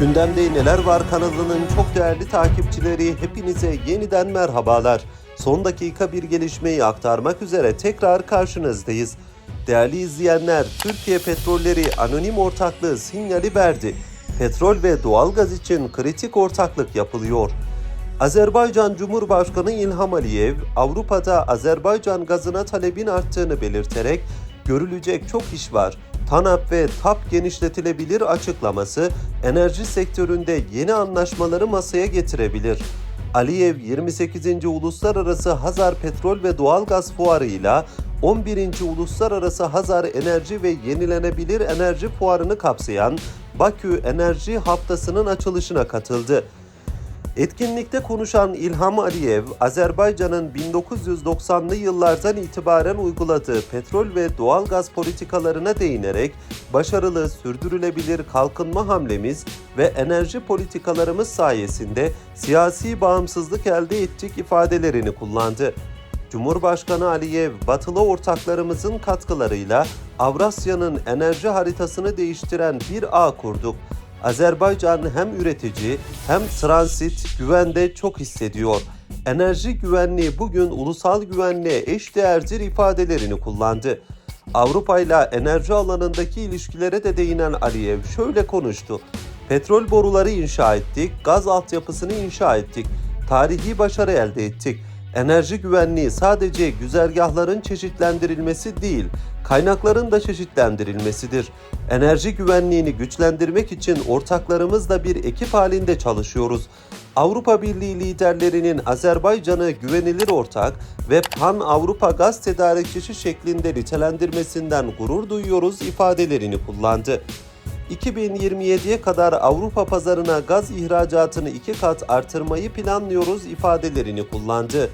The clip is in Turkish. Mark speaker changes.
Speaker 1: Gündemde Neler Var kanalının çok değerli takipçileri hepinize yeniden merhabalar. Son dakika bir gelişmeyi aktarmak üzere tekrar karşınızdayız. Değerli izleyenler, Türkiye Petrolleri Anonim Ortaklığı sinyali verdi. Petrol ve doğalgaz için kritik ortaklık yapılıyor. Azerbaycan Cumhurbaşkanı İlham Aliyev, Avrupa'da Azerbaycan gazına talebin arttığını belirterek görülecek çok iş var. TANAP ve TAP genişletilebilir açıklaması enerji sektöründe yeni anlaşmaları masaya getirebilir. Aliyev 28. Uluslararası Hazar Petrol ve Doğalgaz Fuarı ile 11. Uluslararası Hazar Enerji ve Yenilenebilir Enerji Fuarını kapsayan Bakü Enerji Haftası'nın açılışına katıldı. Etkinlikte konuşan İlham Aliyev, Azerbaycan'ın 1990'lı yıllardan itibaren uyguladığı petrol ve doğalgaz politikalarına değinerek başarılı, sürdürülebilir kalkınma hamlemiz ve enerji politikalarımız sayesinde siyasi bağımsızlık elde ettik ifadelerini kullandı. Cumhurbaşkanı Aliyev, batılı ortaklarımızın katkılarıyla Avrasya'nın enerji haritasını değiştiren bir ağ kurduk. Azerbaycan hem üretici hem transit güvende çok hissediyor. Enerji güvenliği bugün ulusal güvenliğe eş değerdir ifadelerini kullandı. Avrupa ile enerji alanındaki ilişkilere de değinen Aliyev şöyle konuştu. Petrol boruları inşa ettik, gaz altyapısını inşa ettik. Tarihi başarı elde ettik. Enerji güvenliği sadece güzergahların çeşitlendirilmesi değil, kaynakların da çeşitlendirilmesidir. Enerji güvenliğini güçlendirmek için ortaklarımızla bir ekip halinde çalışıyoruz. Avrupa Birliği liderlerinin Azerbaycan'ı güvenilir ortak ve Pan Avrupa gaz tedarikçisi şeklinde nitelendirmesinden gurur duyuyoruz ifadelerini kullandı. 2027'ye kadar Avrupa pazarına gaz ihracatını iki kat artırmayı planlıyoruz ifadelerini kullandı.